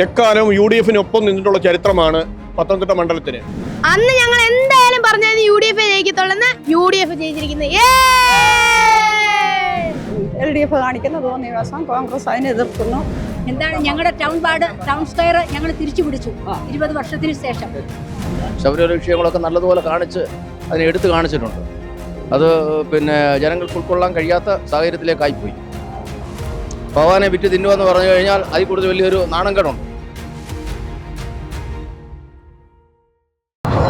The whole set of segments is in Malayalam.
എക്കാലവും യു ഡി എഫിനൊപ്പം നിന്നിട്ടുള്ള ചരിത്രമാണ് പത്തനംതിട്ട മണ്ഡലത്തിന്. അന്ന് ഞങ്ങൾ എന്തായാലും പറഞ്ഞത് യു ഡി എഫ് ജയിക്കത്തുള്ളെന്ന്. യു ഡി എഫ് ജയിച്ചിരിക്കുന്നത് എൽ ഡി എഫ് കാണിക്കുന്ന തോന്നിയ ദിവസം കോൺഗ്രസ് അതിനെ എതിർക്കുന്നു. എന്താണ് ഞങ്ങളുടെ ടൗൺ വാർഡ് ടൗൺ സ്ക്വയർ ഞങ്ങൾ തിരിച്ചു പിടിച്ചു. ഇരുപത് വർഷത്തിന് ശേഷം. ശബരിമല വിഷയങ്ങളൊക്കെ നല്ലതുപോലെ കാണിച്ച് അതിനെ എടുത്തു കാണിച്ചിട്ടുണ്ട്. അത് പിന്നെ ജനങ്ങൾക്ക് ഉൾക്കൊള്ളാൻ കഴിയാത്ത സാഹചര്യത്തിലേക്കായിപ്പോയി. ഭഗവാനെ വിറ്റ് തിന്നുവെന്ന് പറഞ്ഞു കഴിഞ്ഞാൽ അതിൽ കൂടുതൽ വലിയൊരു നാണംകേടുണ്ട്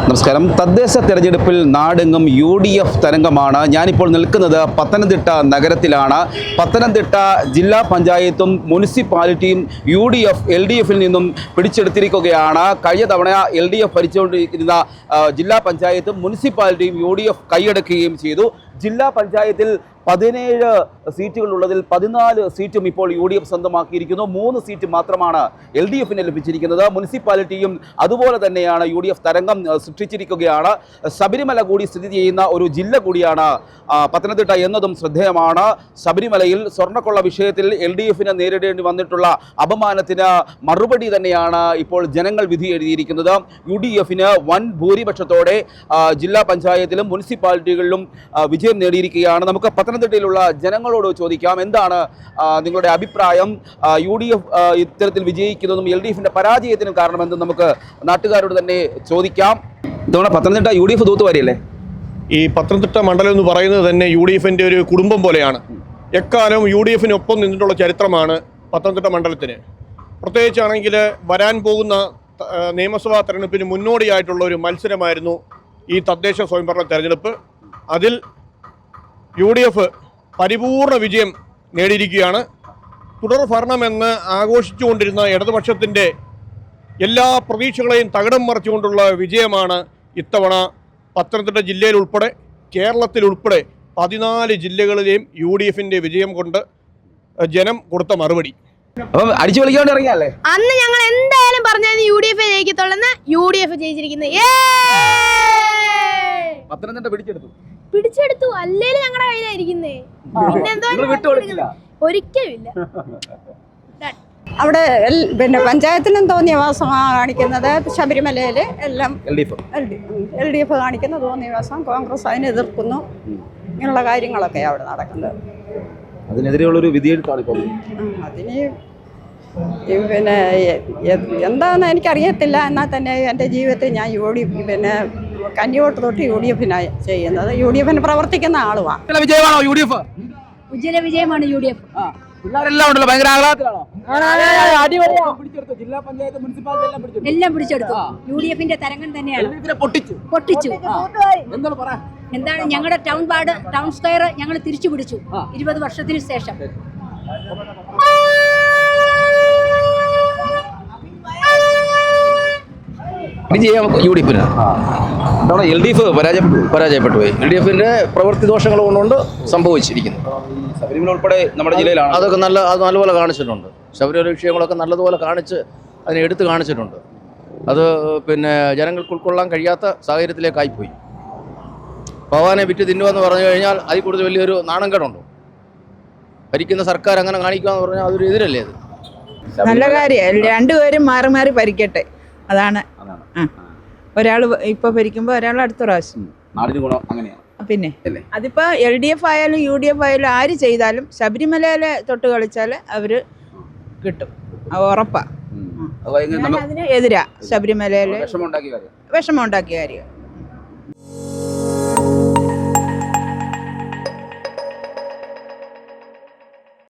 നമസ്കാരം. തദ്ദേശ തെരഞ്ഞെടുപ്പിൽ നാടെങ്ങും യു ഡി എഫ് തരംഗമാണ്. ഞാനിപ്പോൾ നിൽക്കുന്നത് പത്തനംതിട്ട നഗരത്തിലാണ്. പത്തനംതിട്ട ജില്ലാ പഞ്ചായത്തും മുനിസിപ്പാലിറ്റിയും U D F L D എഫിൽ നിന്നും പിടിച്ചെടുത്തിരിക്കുകയാണ്. കഴിഞ്ഞ തവണ എൽ ഡി എഫ് ഭരിച്ചുകൊണ്ടിരിക്കുന്ന ജില്ലാ പഞ്ചായത്തും മുനിസിപ്പാലിറ്റിയും യു ഡി എഫ് കൈയടക്കുകയും ചെയ്തു. ജില്ലാ പഞ്ചായത്തിൽ പതിനേഴ് സീറ്റുകളുള്ളതിൽ പതിനാല് സീറ്റും ഇപ്പോൾ യു ഡി എഫ് സ്വന്തമാക്കിയിരിക്കുന്നു. മൂന്ന് സീറ്റ് മാത്രമാണ് എൽ ഡി എഫിന് ലഭിച്ചിരിക്കുന്നത്. മുനിസിപ്പാലിറ്റിയും അതുപോലെ തന്നെയാണ് യു ഡി എഫ് തരംഗം സൃഷ്ടിച്ചിരിക്കുകയാണ്. ശബരിമല കൂടി സ്ഥിതി ചെയ്യുന്ന ഒരു ജില്ല കൂടിയാണ് പത്തനംതിട്ട എന്നതും ശ്രദ്ധേയമാണ്. ശബരിമലയിൽ സ്വർണക്കൊള്ള വിഷയത്തിൽ എൽ ഡി എഫിന് നേരിടേണ്ടി വന്നിട്ടുള്ള അപമാനത്തിന് മറുപടി തന്നെയാണ് ഇപ്പോൾ ജനങ്ങൾ വിധി എഴുതിയിരിക്കുന്നത്. യു ഡി എഫിന് വൻ ഭൂരിപക്ഷത്തോടെ ജില്ലാ പഞ്ചായത്തിലും മുനിസിപ്പാലിറ്റികളിലും വിജയം നേടിയിരിക്കുകയാണ്. നമുക്ക് പത്തനംതിട്ടയിലുള്ള ജനങ്ങളോട് ചോദിക്കാം എന്താണ് നിങ്ങളുടെ അഭിപ്രായം? യു ഡി എഫ് ഇത്തരത്തിൽ വിജയിക്കുന്നതും എൽ ഡി എഫിന്റെ പരാജയത്തിനും കാരണമെന്ന് നമുക്ക് നാട്ടുകാരോട് തന്നെ ചോദിക്കാം. ഇതവണ പത്തനംതിട്ട യു ഡി എഫ് തൂത്തുവാരിയല്ലേ? ഈ പത്തനംതിട്ട മണ്ഡലം എന്ന് പറയുന്നത് തന്നെ യു ഡി എഫിന്റെ ഒരു കുടുംബം പോലെയാണ്. എക്കാലവും യു ഡി എഫിനൊപ്പം നിന്നിട്ടുള്ള ചരിത്രമാണ് പത്തനംതിട്ട മണ്ഡലത്തിന്. പ്രത്യേകിച്ചാണെങ്കിൽ വരാൻ പോകുന്ന നിയമസഭാ തെരഞ്ഞെടുപ്പിന് മുന്നോടിയായിട്ടുള്ള ഒരു മത്സരമായിരുന്നു ഈ തദ്ദേശ സ്വയംഭരണ തെരഞ്ഞെടുപ്പ്. അതിൽ യു ഡി എഫ് പരിപൂർണ വിജയം നേടിയിരിക്കുകയാണ്. തുടർ ഭരണമെന്ന് ആഘോഷിച്ചുകൊണ്ടിരുന്ന ഇടതുപക്ഷത്തിന്റെ എല്ലാ പ്രതീക്ഷകളെയും തകിടം മറിച്ചുകൊണ്ടുള്ള വിജയമാണ് ഇത്തവണ പത്തനംതിട്ട ജില്ലയിലുൾപ്പെടെ കേരളത്തിലുൾപ്പെടെ കേരളത്തിൽ ഉൾപ്പെടെ പതിനാല് ജില്ലകളിലെയും യു ഡി എഫിന്റെ വിജയം കൊണ്ട് ജനം കൊടുത്ത മറുപടി. അപ്പം അടിച്ചു കളിക്കാണ്ട് ഇറങ്ങിയല്ലേ? അന്ന് ഞങ്ങൾ എന്തായാലും പറഞ്ഞു യു ഡി എഫ് ജയിക്കത്തുള്ളെന്ന് യു ഡി എഫ് ജയിച്ചിരിക്കുന്നത് പത്തനംതിട്ട പിടിച്ചെടുത്തു. പിടിച്ചെടുത്തു. അല്ലേലും ഞങ്ങളുടെ കയ്യിലായിരിക്കുന്നേ. പിന്നെന്തോ നിങ്ങൾ ഒരിക്കലും അവിടെ പിന്നെ പഞ്ചായത്തിനും തോന്നിയ വാസം കാണിക്കുന്നത് ശബരിമലയിൽ എല്ലാം L D F. L D F കാണിക്കുന്ന തോന്നിയ വാസം കോൺഗ്രസ് അതിനെ എതിർക്കുന്നു. ഇങ്ങനെയുള്ള കാര്യങ്ങളൊക്കെയാണ് അവിടെ നടക്കുന്നത്. അതിനെതിരെയുള്ളൊരു വിധിയെഴുത്താണ് അതിന് പിന്നെ എന്താണെന്ന് എനിക്കറിയത്തില്ല. എന്നാൽ തന്നെ എന്റെ ജീവിതത്തിൽ ഞാൻ യു ഡി പിന്നെ കന്നിവോട്ട് തൊട്ട് യു ഡി എഫിനായി ചെയ്യുന്നത്. യു ഡി എഫിന് പ്രവർത്തിക്കുന്ന ആളുമാണ് വിജയമാണോ യു ഡി എഫ്? ഉജ്ജ്വല വിജയമാണ് യു ഡി എഫ്. പിള്ളേരെല്ലാം ഉണ്ടല്ലോ ഭയങ്കര ആഹ്ലാദത്തിലാണോ? പിടിച്ചെടുത്തു. ജില്ലാ പഞ്ചായത്ത് മുനിസിപ്പാലിറ്റി എല്ലാം പിടിച്ചെടുത്തു. എല്ലാം പിടിച്ചെടുത്തു. യു ഡി എഫിന്റെ തരംഗം തന്നെയാണ്. ഇതിനെ പൊട്ടിച്ചു. പൊട്ടിച്ചു. എന്താണ് എന്താണ് ഞങ്ങളുടെ ടൗൺ വാർഡ് ടൗൺ സ്ക്വയർ ഞങ്ങൾ തിരിച്ചു പിടിച്ചു ഇരുപത് വർഷത്തിന് ശേഷം. വിജയം യു ഡി എഫിന്. ഇത്തവണ എൽ ഡി എഫ് പരാജയപ്പെട്ടു പരാജയപ്പെട്ടു പോയി. എൽ ഡി എഫിന്റെ പ്രവൃത്തി ദോഷങ്ങൾ കൊണ്ടുകൊണ്ട് സംഭവിച്ചിരിക്കുന്നു. ഈ ശബരിമല ഉൾപ്പെടെ നമ്മുടെ ജില്ലയിലാണ്. അതൊക്കെ നല്ല അത് നല്ലപോലെ കാണിച്ചിട്ടുണ്ട്. ശബരിമല വിഷയങ്ങളൊക്കെ നല്ലതുപോലെ കാണിച്ച് അതിനെ എടുത്തു കാണിച്ചിട്ടുണ്ട്. അത് പിന്നെ ജനങ്ങൾക്ക് ഉൾക്കൊള്ളാൻ കഴിയാത്ത സാഹചര്യത്തിലേക്കായിപ്പോയി. ഭഗവാനെ വിറ്റ് തിന്നുവെന്ന് പറഞ്ഞു കഴിഞ്ഞാൽ അതിൽ കൂടുതൽ വലിയൊരു നാണംകേടുണ്ട്. ഭരിക്കുന്ന സർക്കാർ അങ്ങനെ കാണിക്കുക എന്ന് പറഞ്ഞാൽ അതൊരു എതിരല്ലേ അത്? നല്ല കാര്യം. രണ്ടുപേരും മാറി മാറി ഭരിക്കട്ടെ. അതാണ്. ഒരാൾ ഇപ്പൊ ഭരിക്കുമ്പോ ഒരാൾ അടുത്ത പ്രാവശ്യം. നാടിന് ഗുണം അങ്ങനെയാണ് പിന്നെ? അതിപ്പോ എൽ ഡി എഫ് ആയാലും യു ഡി എഫ് ആയാലും ആര് ചെയ്താലും ശബരിമലയിലെ തൊട്ട് കളിച്ചാൽ അവർ കിട്ടും. ഉറപ്പാ. അതിന് എതിരാ ശബരിമലയിലെ വിഷമം ഉണ്ടാക്കിയ കാര്യം.